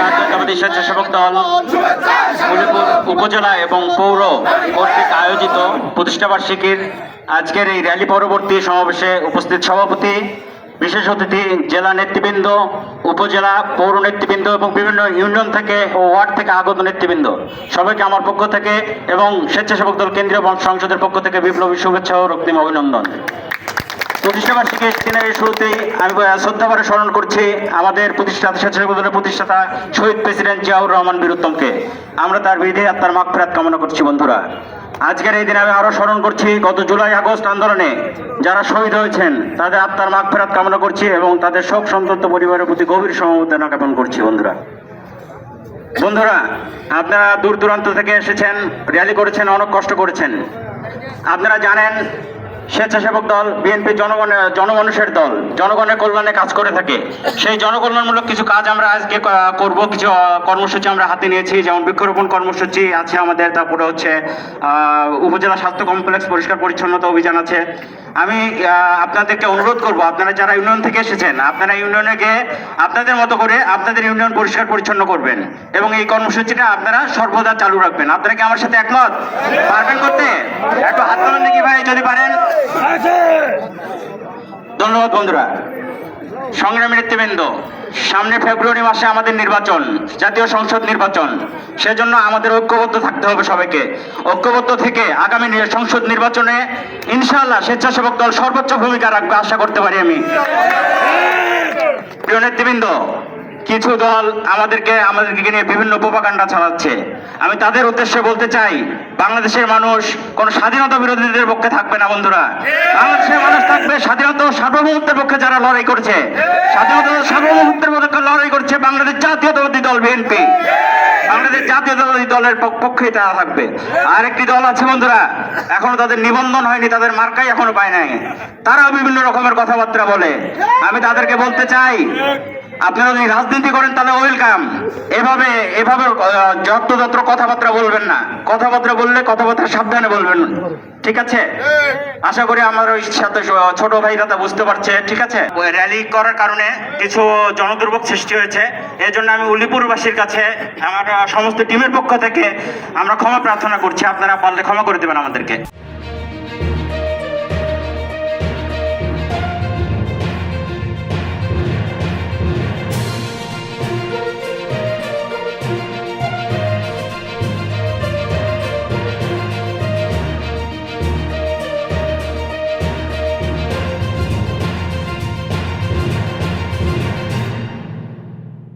জাতীয়তাবাদী স্বেচ্ছাসেবক দল উপজেলা এবং পৌর কর্তৃক আয়োজিত প্রতিষ্ঠাবার্ষিকীর আজকের এই র্যালি পরবর্তী সমাবেশে উপস্থিত সভাপতি, বিশেষ অতিথি, জেলা নেতৃবৃন্দ, উপজেলা পৌর নেতৃবৃন্দ এবং বিভিন্ন ইউনিয়ন থেকে ও ওয়ার্ড থেকে আগত নেতৃবৃন্দ। সবাইকে আমার পক্ষ থেকে এবং স্বেচ্ছাসেবক দল কেন্দ্রীয় সংসদের পক্ষ থেকে বিপ্লবী শুভেচ্ছা ও রক্তিম অভিনন্দন। প্রতিষ্ঠাবার্ষিকীর দিনের শুরুতেই আমি শ্রদ্ধাভরে স্মরণ করছি আমাদের প্রতিষ্ঠাতা স্বেচ্ছাসেবকদের প্রতিষ্ঠাতা শহীদ প্রেসিডেন্ট জিয়াউর রহমান বীরুত্তমকে। আমরা তার বিধি আত্মার মাগফিরাত কামনা করছি বন্ধুরা। আজকের এই দিনে আমি আরও স্মরণ করছি গত জুলাই, আগস্ট আন্দোলনে যারা শহীদ হয়েছেন, তাদের আত্মার মাগফিরাত কামনা করছি এবং তাদের শোক সন্তপ্ত পরিবারের প্রতি গভীর সমবেদনা জ্ঞাপন করছি বন্ধুরা। বন্ধুরা, আপনারা দূর দূরান্ত থেকে এসেছেন, র্যালি করেছেন, অনেক কষ্ট করেছেন। আপনারা জানেন স্বেচ্ছাসেবক দল, বিএনপি জনগণের জনমানুষের দল, জনগণের কল্যাণে কাজ করে থাকে। সেই জনকল্যাণমূলক কিছু কাজ আমরা আজকে করব, কিছু কর্মসূচি আমরা হাতে নিয়েছি, যেমন বৃক্ষরোপণ কর্মসূচি আছে আমাদের, তারপরে হচ্ছে উপজেলা স্বাস্থ্য কমপ্লেক্স পরিষ্কার পরিচ্ছন্নতা অভিযান আছে। আমি আপনাদেরকে অনুরোধ করব, আপনারা যারা ইউনিয়ন থেকে এসেছেন, আপনারা ইউনিয়নে গিয়ে আপনাদের মতো করে আপনাদের ইউনিয়ন পরিষ্কার পরিচ্ছন্ন করবেন এবং এই কর্মসূচিটা আপনারা সর্বদা চালু রাখবেন। আপনারা কি আমার সাথে একমত? পারবেন করতে? একটু হাত তোলেন দেখি ভাই, যদি পারেন। ধন্যবাদ বন্ধুরা। সংগ্রামী নেতৃবৃন্দ, সামনে ফেব্রুয়ারি মাসে আমাদের নির্বাচন, জাতীয় সংসদ নির্বাচন, সেজন্য আমাদের ঐক্যবদ্ধ থাকতে হবে সবাইকে। ঐক্যবদ্ধ থেকে আগামী সংসদ নির্বাচনে ইনশাআল্লাহ স্বেচ্ছাসেবক দল সর্বোচ্চ ভূমিকা রাখবে, আশা করতে পারি আমি। প্রিয় নেতৃবৃন্দ কিছু দল আমাদেরকে আমাদেরকে নিয়ে বিভিন্ন উপপাকাণ্ডা চালাচ্ছে। আমি তাদের উদ্দেশ্যে বলতে চাই, বাংলাদেশের মানুষ কোন স্বাধীনতা বিরোধীদের পক্ষে থাকবে না, বন্ধুরা। বাংলাদেশের মানুষ থাকবে স্বাধীনতা সার্বভৌমত্বের পক্ষে যারা লড়াই করছে। স্বাধীনতা সার্বভৌমত্বের পক্ষে লড়াই করছে, বাংলাদেশ জাতীয়তাবাদী দল বিএনপি বাংলাদেশ জাতীয়তাবাদী দলের পক- পক্ষেই তারা থাকবে। আর একটি দল আছে, বন্ধুরা, এখনও তাদের নিবন্ধন হয়নি, তাদের মার্কাই এখনও পায় নাই। তারাও বিভিন্ন রকমের কথাবার্তা বলে। আমি তাদেরকে বলতে চাই আপনারা যদি রাজনীতি করেন তাহলে ওয়েলকাম। এভাবে এভাবে আহ, যত্রতত্র কথাবার্তা বলবেন না। কথাবার্তা বললে কথাবার্তা সাবধানে বলবেন। ঠিক আছে? আশা করি আমার ওই সাথে ছোট ভাইরা তা বুঝতে পারছে। ঠিক আছে? র্যালি করার কারণে কিছু জনদুর্ভোগ সৃষ্টি হয়েছে। এই জন্য আমি উলিপুরবাসীর কাছে আমার সমস্ত টিমের পক্ষ থেকে আমরা ক্ষমা প্রার্থনা করছি। আপনারা পারলে ক্ষমা করে দেবেন আমাদেরকে।